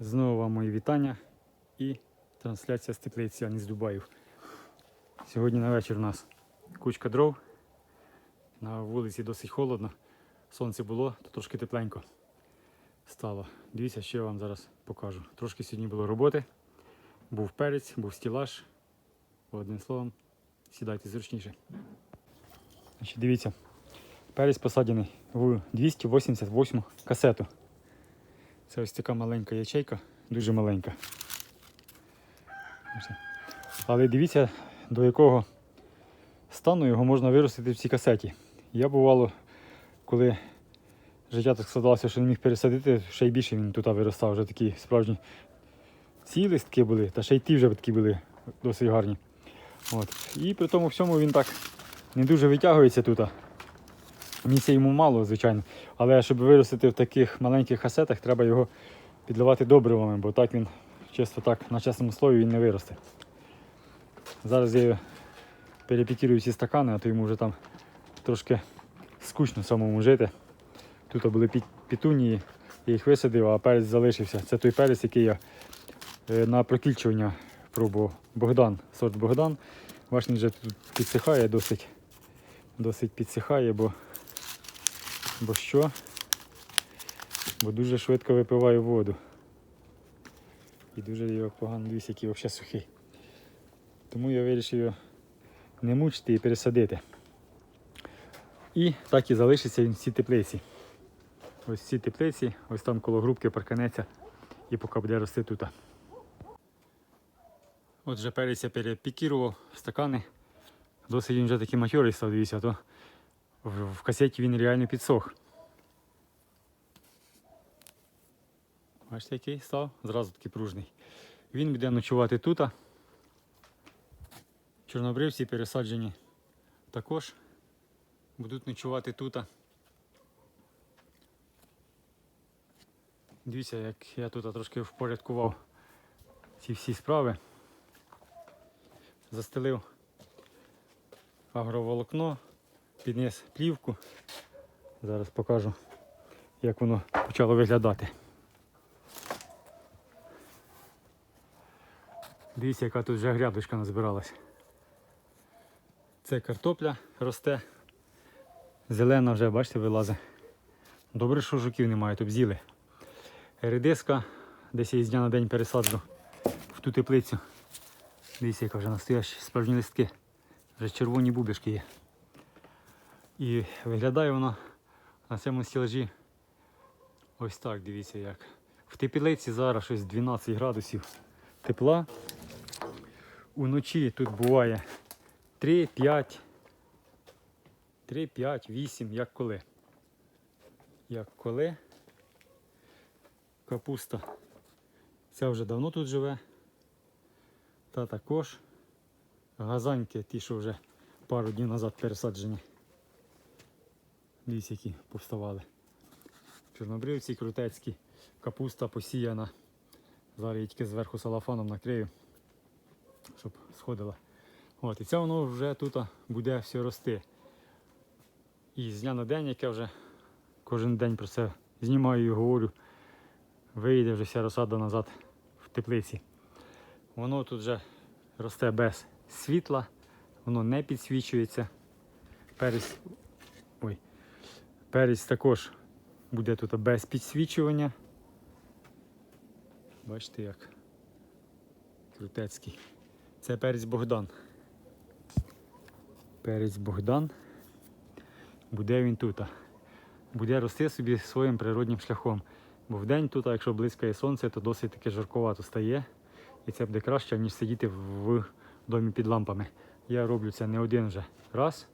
Знову вам мої вітання і трансляція з теплиці, а з Дубаїв. Сьогодні на вечір у нас кучка дров. На вулиці досить холодно. Сонце було, то трошки тепленько стало. Дивіться, що я вам зараз покажу. Трошки сьогодні було роботи. Був перець, був стілаж. Одним словом, сідайте зручніше. Значить, дивіться, перець посаджений в 288 касету. Це ось така маленька ячейка, дуже маленька. Але дивіться, до якого стану його можна виростити в цій касеті. Я бувало, коли життя так складалося, що не міг пересадити, ще й більше він тут виростав, вже такі справжні ці листки були, та ще й ті вже такі були досить гарні. От. І при тому всьому він так не дуже витягується тут. Місця йому мало, звичайно. Але щоб виростити в таких маленьких касетах, треба його підливати добривами, бо так він чисто так на чесному слові він не виросте. Зараз я перепікірую всі стакани, а то йому вже там трошки скучно самому жити. Тут були пі- пітунії, я їх висадив, а перець залишився. Це той перець, який я е, на прокільчування пробував. Богдан, сорт Богдан. Бачите, вже тут підсихає досить, досить підсихає, бо, бо що? Бо дуже швидко випиває воду. І дуже його погано дивись, який взагалі сухий. Тому я вирішив його не мучити і пересадити. І так і залишиться він в цій теплиці. Ось в цій теплиці, ось там коло грубки парканеться і поки буде рости тут. Отже, перець я перепікірував стакани. Досить він вже такий матьорий став, дивіться, а то в, касеті він реально підсох. Бачите, який став? Зразу такий пружний. Він буде ночувати тут. Чорнобривці пересаджені також будуть ночувати тут. Дивіться, як я тут трошки впорядкував ці всі справи. Застелив агроволокно, підніс плівку. Зараз покажу, як воно почало виглядати. Дивіться, яка тут вже грядочка назбиралась. Це картопля росте. Зелена вже, бачите, вилазить. Добре, що жуків немає, то б з'їли. Редиска, десь я з дня на день пересаджу в ту теплицю. Дивіться, яка вже настоящі справжні листки. Вже червоні бубішки є. І виглядає вона на цьому стілажі ось так, дивіться як. В теплиці зараз щось 12 градусів тепла. Уночі тут буває 3, 5, 3, 5, 8, як коли. Як коли. Капуста. Ця вже давно тут живе. Та також. Газаньки, ті, що вже пару днів назад пересаджені. Дивіться, які повставали. Чорнобривці, крутецькі, капуста посіяна. Зараз я тільки зверху салафаном накрию, щоб сходила. От, і це воно вже тут буде все рости. І з дня на день, як я вже кожен день про це знімаю і говорю, вийде вже вся розсада назад в теплиці. Воно тут вже росте без світла, воно не підсвічується. Перець, ой, перець також буде тут без підсвічування. Бачите як крутецький. Це перець Богдан. Перець Богдан. Буде він тут. Буде рости собі своїм природнім шляхом. Бо вдень тут, якщо блискає сонце, то досить таки жарковато стає. І це буде краще, ніж сидіти в домі під лампами. Я роблю це не один вже раз.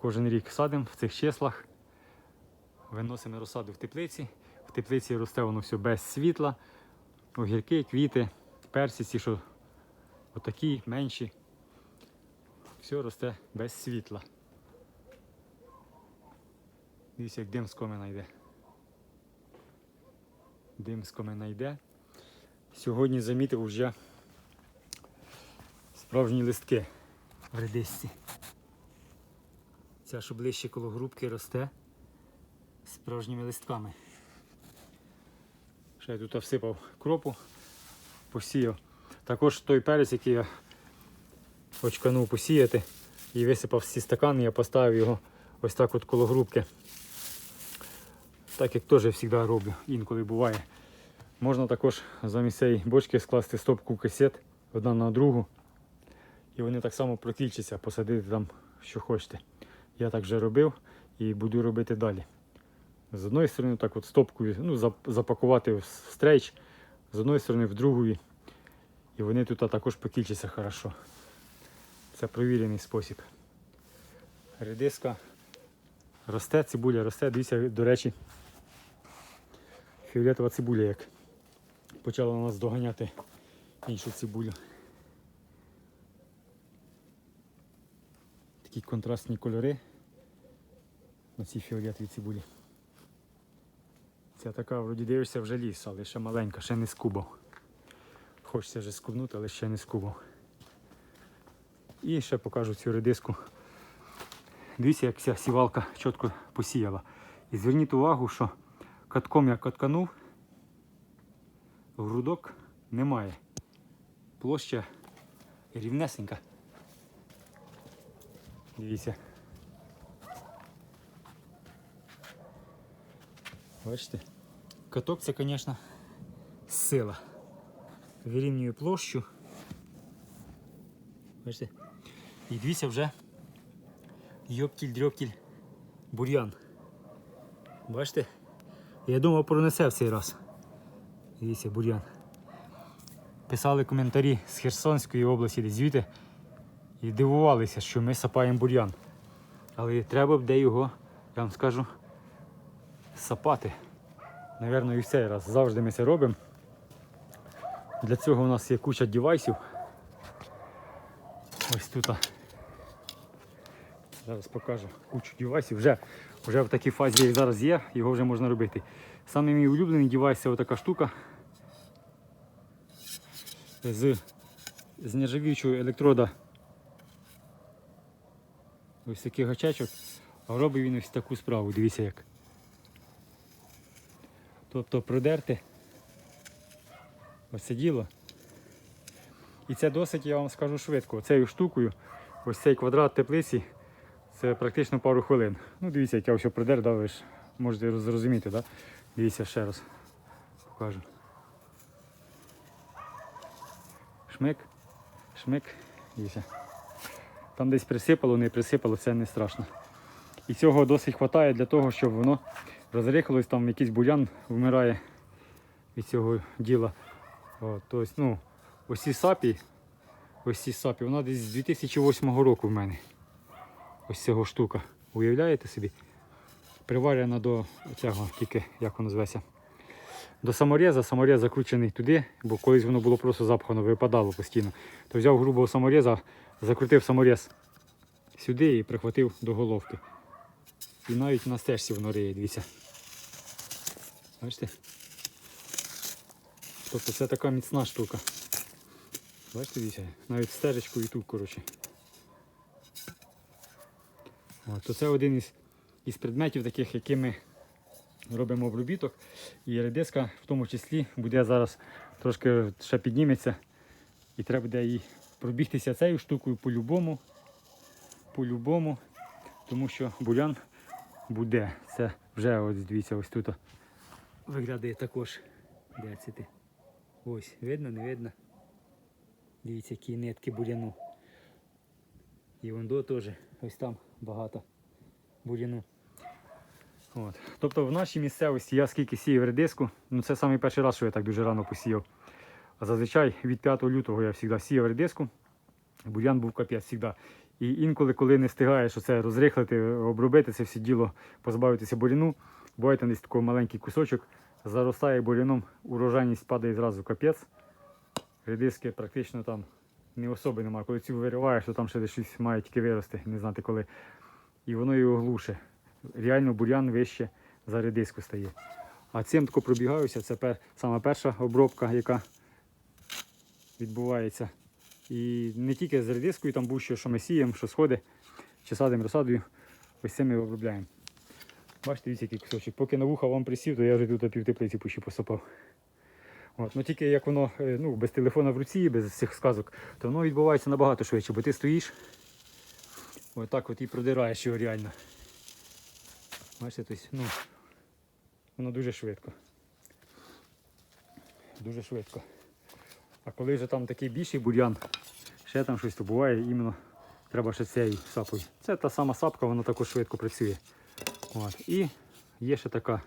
Кожен рік садимо в цих числах. Виносимо розсаду в теплиці. В теплиці росте воно все без світла. Огірки, квіти, персиці, що отакі менші. Все росте без світла. Дивіться, як дим з комина йде. Дим з комина йде. Сьогодні замітив вже справжні листки в редисці. Ця, що ближче коло грубки росте справжніми листками. Ще я тут всипав кропу, посіяв. Також той перець, який я очканув посіяти і висипав всі стакани, я поставив його ось так от коло грубки. Так як теж завжди роблю, інколи буває. Можна також замість цієї бочки скласти стопку касет одна на другу. І вони так само прокільчаться, посадити там, що хочете. Я так вже робив і буду робити далі. З одної сторони, так от стопкою ну, запакувати в стрейч, з одної сторони в другу. І вони тут також покільчаться хорошо. Це провірений спосіб. Редиска росте, цибуля росте. Дивіться, до речі, фіолетова цибуля як почала нас доганяти іншу цибулю. Такі контрастні кольори на цій фіолетовій цибулі. Ця така, вроді дивишся вже ліс, але ще маленька, ще не скубав. Хочеться вже скубнути, але ще не скубав. І ще покажу цю редиску. Дивіться, як ця сівалка чітко посіяла. І зверніть увагу, що катком я катканув, грудок немає. Площа рівнесенька. Дивіться. Бачите? Каток це, звісно, сила. Вирівнює площу. Бачите? І дивіться вже йоптіль-дрьоптіль бур'ян. Бачите? Я думав пронесе в цей раз. Дивіться, бур'ян. Писали коментарі з Херсонської області, де звідти, і дивувалися, що ми сапаємо бур'ян. Але треба буде його, я вам скажу, сапати. Навірно, і в цей раз. Завжди ми це робимо. Для цього у нас є куча девайсів. Ось тут. Зараз покажу кучу девайсів. Вже, вже в такій фазі, як зараз є, його вже можна робити. Саме мій улюблений девайс це отака штука з, з нержавіючого електрода. Ось такий гачачок. Робить він ось таку справу, дивіться як. Тобто продерти ось це діло. І це досить, я вам скажу швидко. Цією штукою, ось цей квадрат теплиці, це практично пару хвилин. Ну, дивіться, як я все продер, да, ви ж можете зрозуміти, да? Дивіться ще раз. Покажу. Шмик, шмик, дивіться. Там десь присипало, не присипало, це не страшно. І цього досить вистачає для того, щоб воно розрихлось, там якийсь бурян вмирає від цього діла. О, тобто, ну, ось ці сапі, ось ці сапі, вона десь з 2008 року в мене. Ось цього штука. Уявляєте собі? Приварена до цього, тільки як воно зветься. До самореза, саморез закручений туди, бо колись воно було просто запхано, випадало постійно. То взяв грубого самореза, закрутив саморез сюди і прихватив до головки. І навіть на стежці воно риє, дивіться. Бачите? Тобто це така міцна штука. Бачите, дивіться, навіть стежечку і тут, коротше. От, то це один із, із предметів таких, якими робимо обробіток. І редиска в тому числі буде зараз трошки ще підніметься. І треба буде їй пробігтися цією штукою по-любому. По-любому. Тому що бурян буде. Це вже ось дивіться, ось тут виглядає також. Де це ти? Ось, видно, не видно. Дивіться, які нитки буряну. І воно теж ось там багато буряну. От. Тобто в нашій місцевості я скільки сіяв редиску, ну це самий перший раз, що я так дуже рано посіяв. А зазвичай від 5 лютого я завжди сіяв редиску. Бур'ян був капець завжди. І інколи, коли не встигаєш оце розрихлити, обробити це все діло, позбавитися буряну, буває десь такий маленький кусочок, заростає буряном, урожайність падає зразу капець. Редиски практично там не особи немає. Коли цю вириваєш, то там ще десь щось має тільки вирости, не знати коли. І воно його глуше. Реально бурян вище за редиску стає. А цим тако пробігаюся, це пер, сама перша обробка, яка відбувається. І не тільки з редискою, там будь-що, що ми сіємо, що сходи, чи садимо розсадою, ось цим ми обробляємо. Бачите, який кусочок. Поки на вуха вам присів, то я вже тут пів теплиці пущу посипав. От, ну тільки як воно е, ну, без телефона в руці, без всіх сказок, то воно відбувається набагато швидше, бо ти стоїш, отак от і продираєш його реально. Бачите, тобто, ну, воно дуже швидко. Дуже швидко. А коли вже там такий більший бур'ян, ще там щось то буває, іменно треба ще цією сапою. Це та сама сапка, вона також швидко працює. От. І є ще така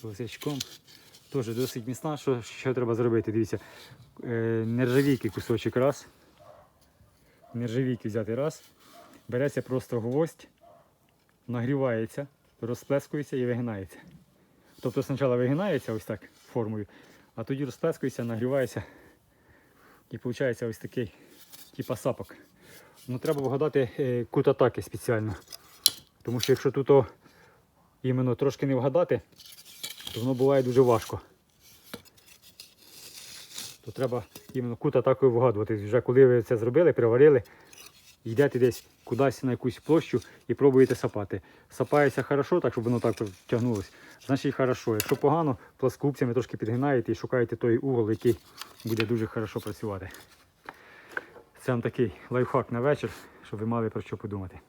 з лисячком. Теж досить міцна. Що, що треба зробити? Дивіться. Е, нержавійки кусочок раз. Нержавійки взяти раз. Береться просто гвоздь, нагрівається, розплескується і вигинається. Тобто спочатку вигинається ось так формою, а тоді розплескується, нагрівається. І виходить ось такий, типа сапок. Ну треба вгадати е, кут атаки спеціально. Тому що якщо тут іменно трошки не вгадати, то воно буває дуже важко. То треба іменно кут атакою вгадувати. Вже коли ви це зробили, приварили, йдете десь кудись на якусь площу і пробуєте сапати. Сапається хорошо, так щоб воно так тягнулося, значить хорошо. Якщо погано, пласкупцями трошки підгинаєте і шукаєте той угол, який буде дуже хорошо працювати. Це вам такий лайфхак на вечір, щоб ви мали про що подумати.